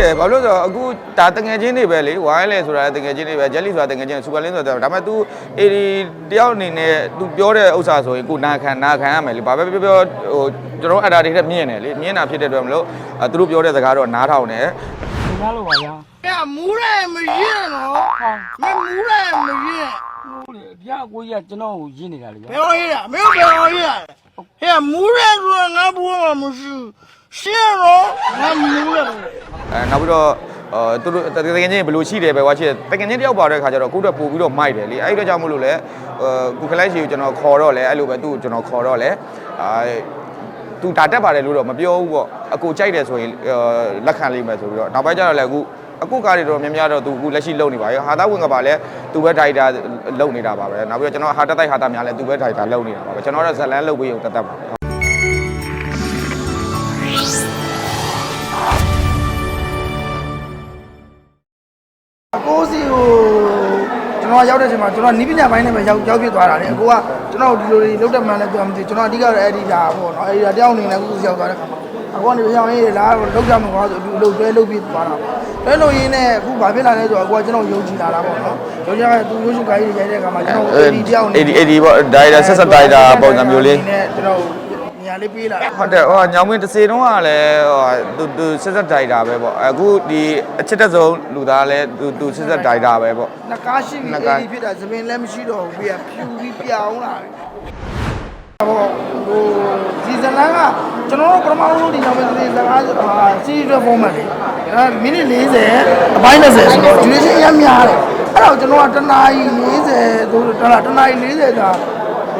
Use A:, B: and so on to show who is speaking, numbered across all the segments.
A: တယ်ဘာလို့လဲဆိုတော့အခုဒါတငယ်ချင်းတွေပဲလေဝိုင်းလဲဆိုတာတငယ်ချင်းတွေပဲဂျက်လီဆိုတာတငယ်ချင်းဆူပါလင်းဆိုတာဒါပေမဲ့ तू အေဒီတယောက်အနေနဲ့ तू ပြောတဲ့ဥစ္စာဆိုရင်ကိုနာခံနာခံရမယ်လေဘာပဲပြောပြောဟိုကျွန်တော်အတားတွေထက်မြင်တယ်လေမြင်တာဖြစ်တဲ့အတွက်မလို့သူတို့ပြောတဲ့စကားတော့နားထောင်တယ်
B: ဒီကားလို့ပါဗျာ
C: ကဲမူးရဲမရင်တော့မမူးရဲမရင်
B: ဟုတ်လေဗျာကိုကြီးကကျွန်တော်
C: ကို
B: ရ
C: င်းနေတာလေဗျာပြောရတာမင်းပြောရတာဟဲ့မူးရဲဆိုတာငါဘူးမှမရှိဘူး ရှင်းတော့ငါမူးတယ်
A: အဲနောက်ပြီးတော့အဲသူတို့တကယ်ချင်းဘယ်လိုရှိတယ်ပဲကွာရှိတယ်တကယ်ချင်းတယောက်ပါတဲ့ခါကျတော့ကိုယ့်အတွက်ပို့ပြီးတော့မိုက်တယ်လေအဲ့ဒီတော့ကြောင့်မလို့လဲအဲကိုခလိုက်ရှိကိုကျွန်တော်ခေါ်တော့လဲအဲ့လိုပဲသူ့ကိုကျွန်တော်ခေါ်တော့လဲအာသူဒါတက်ပါတယ်လို့တော့မပြောဘူးပေါ့အကိုကြိုက်တယ်ဆိုရင်လက်ခံလိမ့်မယ်ဆိုပြီးတော့နောက်ပိုင်းကျတော့လဲအခုအခုကားတွေတော့များများတော့သူအခုလက်ရှိလုပ်နေပါရောဟာသားဝင်ကပါလဲသူပဲဒိုက်တာလုပ်နေတာပါပဲနောက်ပြီးတော့ကျွန်တော်ဟာတက်တိုက်ဟာတာများလဲသူပဲဒိုက်တာလုပ်နေတာပါပဲကျွန်တော်တော့ဇလန်းလုပ်ပြီးုံတတ်တတ်ပါ
D: ကို ကျွန်တော်ရောက်တဲ့အချိန်မှာကျွန်တော်နီးပညာပိုင်းနဲ့ပဲရောက်ရောက်ဖြစ်သွားတာလေအကိုကကျွန်တော်ဒီလိုတွေလုတ်တက်မှန်းလည်းပြောမသိကျွန်တော်အဓိကတော့အဲ့ဒီဒါပေါ့နော်အဲ့ဒီဒါတယောက်အနေနဲ့ကိုစီရောက်သွားတဲ့ခါမှာအကိုကနေပြောင်းရေးလားလုတ်ကြမှာကွာဆိုဒီလုတ်တွဲလုတ်ပြီးသွားတာတွဲလုတ်ရင်းနဲ့အခုဘာဖြစ်လာလဲဆိုတော့အကိုကကျွန်တော်ယုံကြည်လာတာပေါ့နော်ယုံကြည်တဲ့သူရုပ်ရှင်ကားကြီးတွေရိုက်တဲ့အခါမှာကျွန်တော်အဲ့ဒီတယောက်အနေ
A: အေဒီအေဒီပေါ့ဒိုင်တာဆက်ဆက်ဒိုင်တာပုံစံမျိုးလေး
D: နဲ့ကျွန်တော်နေရာ လေးပေးလာတာ
A: ဟုတ်တယ်ဟိုညောင်မင်းတစ်စေတုံးကလည်းဟိုသူသူဆက်ဆက်ဒိုင်တာပဲပေါ့အခုဒီအချစ်တက်ဆုံးလူသားလည်းသူသူဆက်ဆက်ဒိုင်တာပဲပေါ့
D: နှကားရှိပြီး
A: နှကား
D: အဲ့ဒီဖြစ်တာသပင်လည်းမရှိတော့ဘူးပြီးကဖြူပြီးပြောင်းလာတယ်ဟိုဟိုဒီဇလန်ကကျွန်တော်တို့ပထမဆုံးဒီနောက်ပိုင်းဒီစကားဟာစီးရဲဖုန်းမှာလေအဲမိနစ်40အပိုင်း30ဆိုတော့ duration အများများတယ်အဲ့တော့ကျွန်တော်ကတနာရီ40ဆိုတော့တနာရီ40ဒါ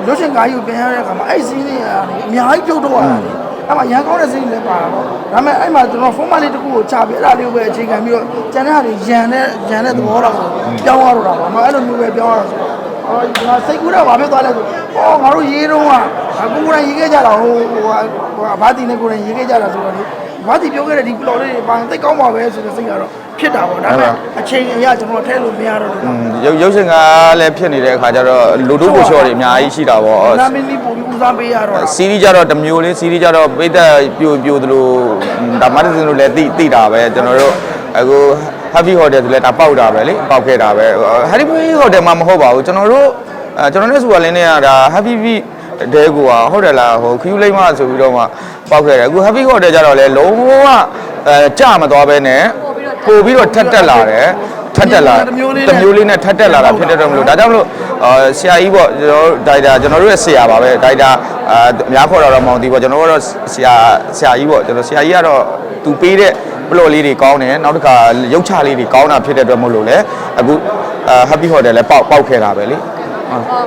D: ရုပ်ရှင်ကားကြီးကိုပြန်ရတဲ့အခါမှာအဲ့စီးနေရတယ်အများကြီးပြုတ်တော့ရတယ်အဲ့မှာရန်ကောင်းတဲ့စီးလည်းပါတာပေါ့ဒါပေမဲ့အဲ့မှာကျွန်တော်ဖုန်းမလေးတစ်ခုကိုချပြအဲ့ဒါလေးကိုပဲအခြေခံပြီးတော့ကျန်တဲ့ဟာတွေရန်တဲ့ရန်တဲ့သဘောတော့ပြောင်းရတော့တာပါမအဲ့လိုမျိုးပဲပြောင်းရတော့ဆိုတော့ အော်ဒီမှာစိတ်ကူးတော့ဘာဖြစ်သွားလဲဆိုအော်ငါတို့ရေးတော့ကအခုကိုယ်တိုင်ရေးခဲ့ကြတာဟိုဟိုဟိုဘာတီနဲ့ကိုယ်တိုင်ရေးခဲ့ကြတာဆိုတော့လေဘာတီပြောခဲ့တဲ့ဒီ plot လေးတွေပါတိတ်ကောင်းပါပဲဆိုတဲ့စိတ်ကတော့ဖြစ်တာပေါ့ဒါပေမဲ့အချိန်အရကျွန်တော်ထည့်လို့မရတော့ဘူး
A: ရုပ်ရုပ်ရှင်ကလည်းဖြစ်နေတဲ့အခါကျတော့လူတို့ကိုချော့တွေအများကြီးရှိတာပေါ့
D: နာမည်လေးပို့ပြီးဦးစားပေးရတော့တာ
A: စီးရီးကြတော့တစ်မျိုးလေးစီးရီးကြတော့ပိတ်သက်ပြိုပြိုသလိုဒါမတ်စင်တို့လည်းတိတိတာပဲကျွန်တော်တို့အခု Happy Hotel ဆိုလည်းဒါပေါက်တာပဲလေပေါက်ခဲ့တာပဲ Happy Hotel မှာမဟုတ်ပါဘူးကျွန်တော်တို့အဲကျွန်တော်နဲ့ဆိုပါလင်းနဲ့ကဒါ Happy Beat တဲကိုကဟုတ်တယ်လားဟိုခယူလိမ့်မဆိုပြီးတော့မှပေါက်ခဲ့တယ်အခု Happy Hotel ကြတော့လေလုံးဝအဲကြမသွားပဲနဲ့ပို့ပြီးတော့ထက်တက်လာတယ်ထက်တက်လာတမျိုးလေးနဲ့ထက်တက်လာတာဖြစ်တဲ့အတွက်မလို့ဒါကြောင့်မလို့အာဆရာကြီးပေါ့ကျွန်တော်တို့ဒိုက်တာကျွန်တော်တို့ရဲ့ဆရာပါပဲဒိုက်တာအာအများခေါ်တာတော့မအောင်သေးပေါ့ကျွန်တော်တို့ကတော့ဆရာဆရာကြီးပေါ့ကျွန်တော်ဆရာကြီးကတော့သူပေးတဲ့ ပလော့လေးတွေကောင်းတယ်နောက်တစ်ခါရုပ်ချလေးတွေကောင်းတာဖြစ်တဲ့အတွက်မို့လို့လေအခုအာ Happy Hotel လည်းပေါက်ပေါက်ခဲ့တာပဲလေ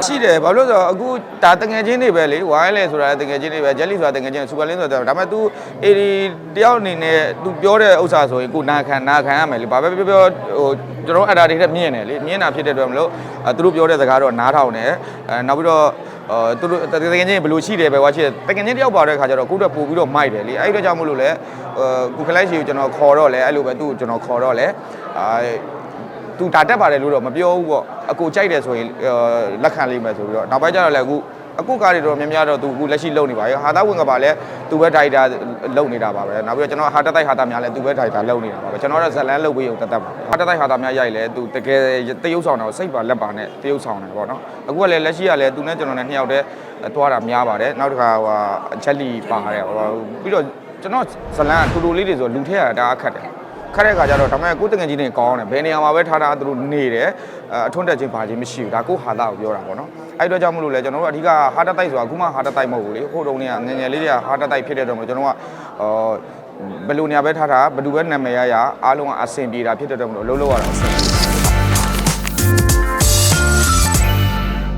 A: ရှိတယ်ဘာလို့လဲဆိုတော့အခုဒါတငယ်ချင်းတွေပဲလေဝိုင်းလဲဆိုတာတငယ်ချင်းတွေပဲဂျက်လီဆိုတာတငယ်ချင်းစူပါလင်းဆိုတာဒါပေမဲ့ तू အေဒီတယောက်အနေနဲ့ तू ပြောတဲ့ဥစ္စာဆိုရင်ကိုနာခံနာခံရမယ်လေဘာပဲပြောပြောဟိုကျွန်တော်အတားတွေထက်မြင်တယ်လေမြင်တာဖြစ်တဲ့အတွက်မလို့အဲသူတို့ပြောတဲ့စကားတော့နားထောင်တယ်အဲနောက်ပြီးတော့ အဲသူတို့တကယ်ချင်းဘယ်လိုရှိတယ်ပဲကွာရှိတယ်တကယ်ချင်းတယောက်ပါတဲ့ခါကျတော့ကိုယ့်အတွက်ပို့ပြီးတော့မိုက်တယ်လေအဲ့ဒီတော့ကြောင့်မလို့လဲအဲကိုခလိုက်ရှိကိုကျွန်တော်ခေါ်တော့လဲအဲ့လိုပဲသူ့ကိုကျွန်တော်ခေါ်တော့လဲအာသူဒါတက်ပါတယ်လို့တော့မပြောဘူးပေါ့အကိုကြိုက်တယ်ဆိုရင်လက်ခံလိမ့်မယ်ဆိုပြီးတော့နောက်ပိုင်းကျတော့လည်းအခု အခုကားတွေတော့များများတော့သူအခုလက်ရှိလုပ်နေပါရဲ့ဟာသားဝင်ကပါလဲသူပဲဒိုက်တာလုပ်နေတာပါပဲနောက်ပြီးတော့ကျွန်တော်ဟာတက်တိုက်ဟာသားများလဲသူပဲဒိုက်တာလုပ်နေတာပါပဲကျွန်တော်တော့ဇလန်းလုပ်ပြီးုံတတ်တတ်ပါဟာတက်တိုက်ဟာသားများရိုက်လဲသူတကယ်တရုပ်ဆောင်တာကိုစိတ်ပါလက်ပါနဲ့တရုပ်ဆောင်တယ်ပေါ့နော်အခုကလည်းလက်ရှိကလည်းသူနဲ့ကျွန်တော်နဲ့နှစ်ယောက်တည်းသွားတာများပါတယ်နောက်တစ်ခါဟိုချက်လီပါတယ်ဟိုပြီးတော့ကျွန်တော်ဇလန်းကတူတူလေးတွေဆိုလူထည့်ရတာဒါအခက်တယ် ခက်တဲ့ခါကျတော့ဒါပေမဲ့ကိုယ်တငယ်ချင်းတွေကောင်းတယ်ဘယ်နေရာမှာပဲထားထားသူတို့နေတယ်အအထွန်းတက်ချင်းပါချင်းမရှိဘူးဒါကိုဟာတာကိုပြောတာပေါ့နော်အဲ့အတွက်ကြောင့်မလို့လဲကျွန်တော်တို့အဓိကဟာတတိုက်ဆိုတာအခုမှဟာတတိုက်မဟုတ်ဘူးလေဟိုတုန်းကငယ်ငယ်လေးတွေကဟာတတိုက်ဖြစ်တဲ့တော့ကျွန်တော်ကအော်ဘယ်လိုနေရာပဲထားထားဘယ်သူပဲနာမည်ရရအားလုံးကအဆင်ပြေတာဖြစ်တဲ့တော့မလို့အလုံးလုံးရတာအဆင်ပြေ